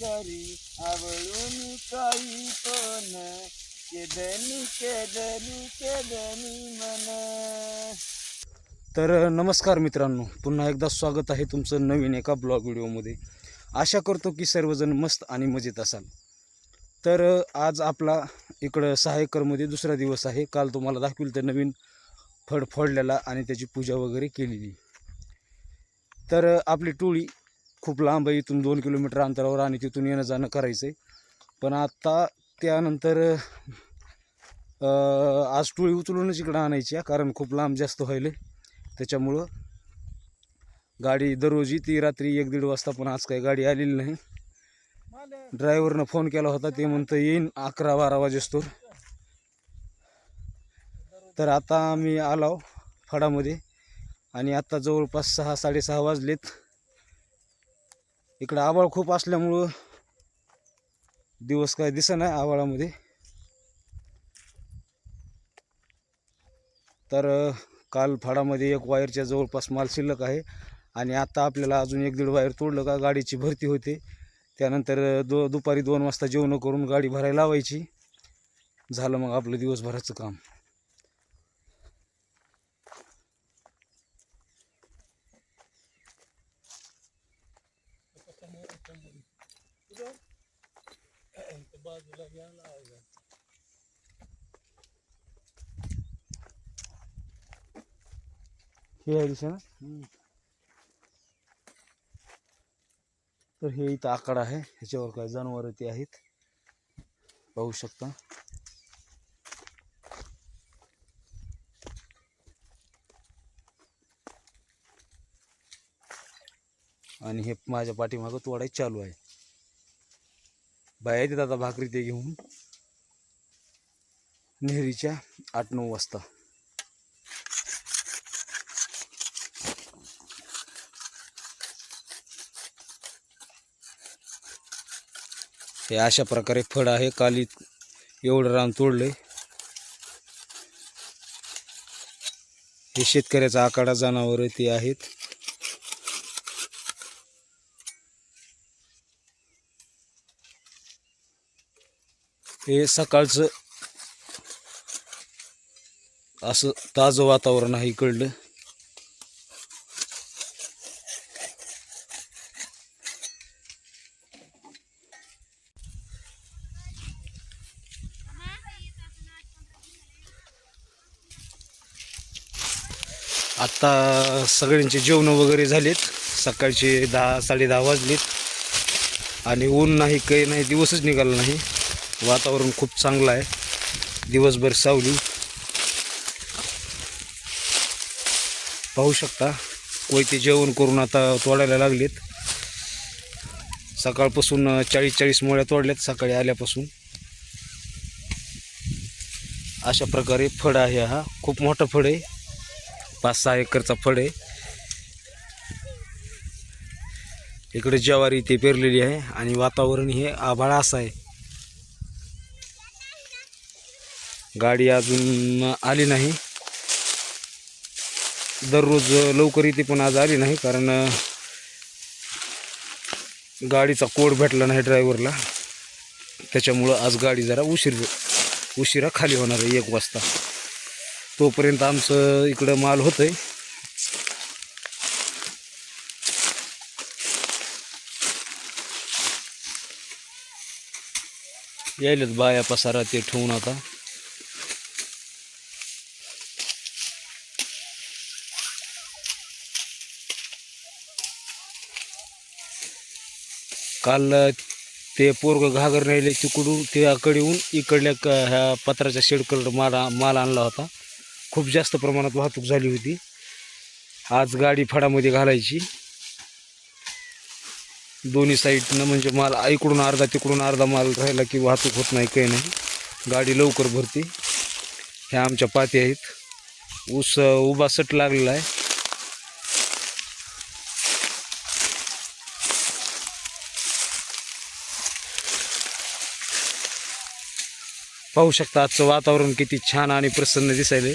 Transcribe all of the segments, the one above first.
घरी आवळून काही पण केदनी केदनी केदनी मन. तर नमस्कार मित्रांनो पुन्हा एकदा स्वागत आहे तुमचं नवीन एका ब्लॉग व्हिडिओमध्ये. आशा करतो की सर्वजण मस्त आणि मजेत असाल. तर आज आपला इकडं सहा एकरमध्ये दुसरा दिवस आहे. काल तुम्हाला दाखविल तर नवीन फड फोडलेला आणि त्याची पूजा वगैरे केलेली. तर आपली टोळी खूप लांब आहे इथून दोन किलोमीटर अंतरावर आणि तिथून येणं जाणं करायचं आहे पण आत्ता त्यानंतर आज टोळी उचलूनच इकडं आणायची आहे, कारण खूप लांब जास्त व्हायले त्याच्यामुळं गाडी दररोज ती रात्री एक दीड वाजता पण आज काही गाडी आलेली नाही. ड्रायव्हरनं फोन केला होता ते म्हणतं येईन अकरा बारा वाजेस्तोर तर आता आम्ही आलो फडामध्ये आणि आत्ता जवळपास सहा साडेसहा वाजलेत. इकडं आबाळ खूप असल्यामुळं दिवस काय दिसत नाही आबाळामध्ये तर काल फाडामध्ये एक वायरच्या जवळपास माल शिल्लक आहे आणि आता आपल्याला अजून एक दीड वायर तोडलं का गाडीची भरती होते. त्यानंतर दो दुपारी दोन वाजता जेवणं करून गाडी भरायला लावायची. झालं मग आपलं दिवसभराचं काम. हे आहे दिशा ना? तर हे इथं आकडा आहे. ह्याच्यावर काय जनावर ते आहेत. पाहू शकता. आणि हे माझ्या पाठीमागं तोडायचं चालू आहे. बाया येतात आता भाकरी ते घेऊन. नेहरीच्या आठ नऊ वाजता. हे अशा प्रकारे फळ आहे. काली एवढं रान तोडलंय. हे शेतकऱ्याचा आकाडा जनावर ते आहेत. हे सकाळचं असं ताजं वातावरण आहे इकडलं. आत्ता सगळ्यांचे जेवणं वगैरे झालेत. सकाळचे दहा साडे दहा वाजलेत. आणि ऊन नाही काही नाही दिवसच निघाला नाही. वातावरण खूप चांगलं आहे. दिवसभर सावली. पाहू शकता कोयते जेवण करून आता तोडायला लागलेत. सकाळपासून चाळीस चाळीस मोळ्या तोडल्यात सकाळी आल्यापासून. अशा प्रकारे फळ आहे हा. खूप मोठा फळ आहे. पाच सहा एकरचा फळ आहे. इकडे ज्वारी ते पेरलेली आहे आणि वातावरण हे आभाळ असं आहे. गाडी अजून आली नाही. दररोज लवकर येते पण आज आली नाही कारण गाडीचा कोड भेटला नाही ड्रायव्हरला. त्याच्यामुळं आज गाडी जरा उशीर उशिरा खाली होणार आहे एक वाजता. तोपर्यंत आमचं इकडं माल होतंय. यायलेत बाया पसारा ते ठेवून आता. काल ते पोरग घागर राहिले तिकडून त्याकडे येऊन इकडल्या क ह्या पत्राच्या शेडकडं माल आ- माल आणला होता. खूप जास्त प्रमाणात वाहतूक झाली होती. आज गाडी फडामध्ये घालायची. दोन्ही साईडनं म्हणजे माल इकडून अर्धा तिकडून अर्धा माल राहिला की वाहतूक होत नाही काही नाही. गाडी लवकर भरते. ह्या आमच्या पाती आहेत. ऊस उभा सट लागलेला आहे. पाहू शकता आजचं वातावरण किती छान आणि प्रसन्न दिसायले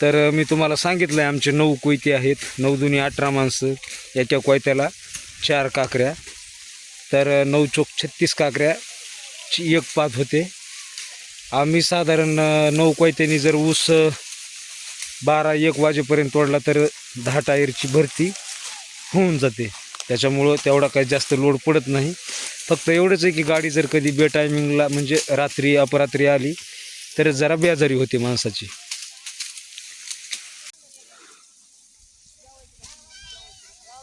तर मी तुम्हाला सांगितलं आहे आमचे नऊ कोयते आहेत नऊ दुनी अठरा माणसं याच्या कोयत्याला चार काकऱ्या. तर नऊ चोक छत्तीस काकऱ्या एक पात होते. आम्ही साधारण नऊ कोयत्यांनी जर ऊस बारा एक वाजेपर्यंत तोडला तर दहा टायरची भरती होऊन जाते. त्याच्यामुळं तेवढा काही जास्त लोड पडत नाही. फक्त एवढंच आहे की गाडी जर कधी बे टायमिंगला म्हणजे रात्री अपरात्री आली तर जरा बेजारी होते माणसाची.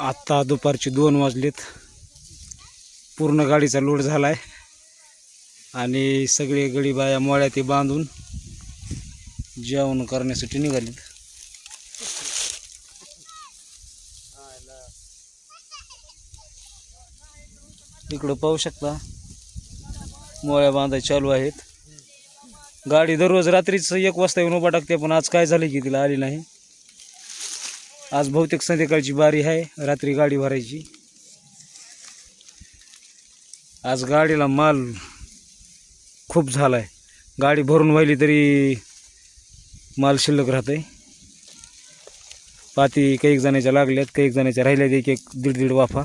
आत्ता दुपारचे दोन वाजलेत. पूर्ण गाडीचा लोड झाला आहे आणि सगळे गडी बाया मोळ्या ते बांधून जेवण करण्यासाठी निघालीत. इकडं पाहू शकता. मोळ्या बांधाय चालू आहेत. गाडी दररोज रात्रीच एक वाजता येऊन उभा टाकते पण आज काय झालं की तिला आली नाही. आज बहुतेक संध्याकाळची बारी आहे रात्री गाडी भरायची. आज गाडीला माल खूप झाला आहे गाडी भरून व्हायली तरी माल शिल्लक राहते पाती काही जणांच्या लागल्यात काही जणांच्या राहिल्यात एक एक दीड दीड वाफा.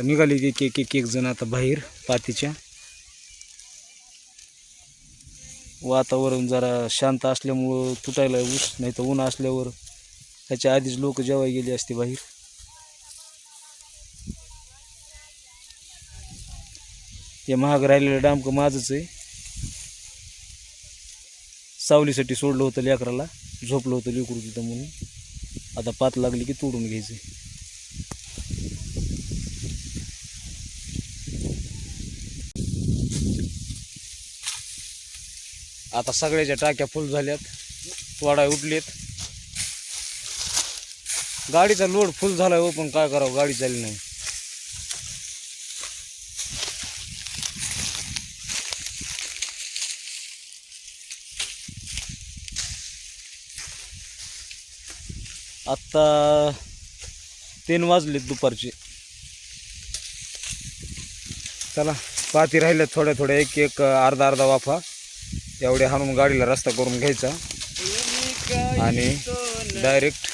तर निघाली एक एक एक एक जण आता बाहेर पातीच्या. वातावरण जरा शांत असल्यामुळं तुटायला ऊस नाही तर ऊन असल्यावर त्याच्या आधीच लोक जेवाय गेली असते बाहेर. हे महाग राहिलेलं डामकं माझंच आहे. सावलीसाठी सोडलं होतं लेकराला झोपलं होतं लेकरू तिथं म्हणून. आता पात लागली की तोडून घ्यायचं. आता सगळ्याच्या टाक्या फुल झाल्यात वाडा उठलेत. गाडीचा लोड फुल झालाय हो पण काय करावं गाडी चालली नाही. आत्ता तीन वाजलेत दुपारचे. चला पाती राहिल्यात थोड्या थोड्या एक एक अर्धा अर्धा वाफा. एवढे हाणून गाडीला रस्ता करून घ्यायचा. आणि डायरेक्ट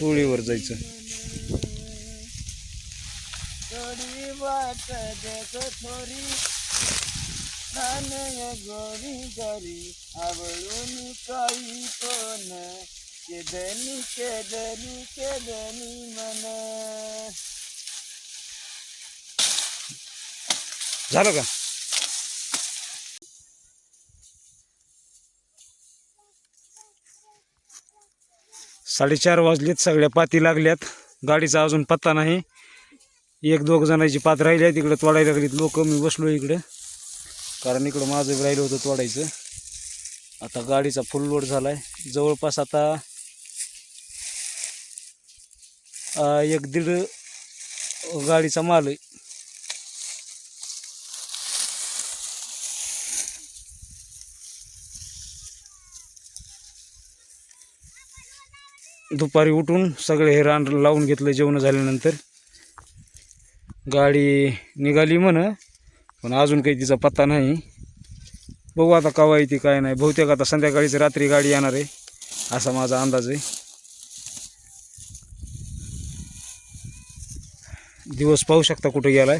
टोळीवर जायचं. झालं का? साडेचार वाजलेत सगळ्या पाती लागल्यात. गाडीचा अजून पत्ता नाही. एक दोघ जणांची पात राहिली आहे तिकडे तोडायला लागलीत लोक. मी बसलो इकडं. कारण इकडं माझं बी राहिलं होतं तोडायचं. आता गाडीचा फुल लोड झाला आहे जवळपास आता एक दीड गाडीचा माल दुपारी उठून सगळे हे रान लावून घेतलं जेवण झाल्यानंतर. गाडी निघाली म्हण पण अजून काही तिचा पत्ता नाही. बघू आता कवा येते काय नाही. बहुतेक आता संध्याकाळीच रात्री गाडी येणार आहे असा माझा अंदाज आहे. दिवस पाहू शकता कुठे आहे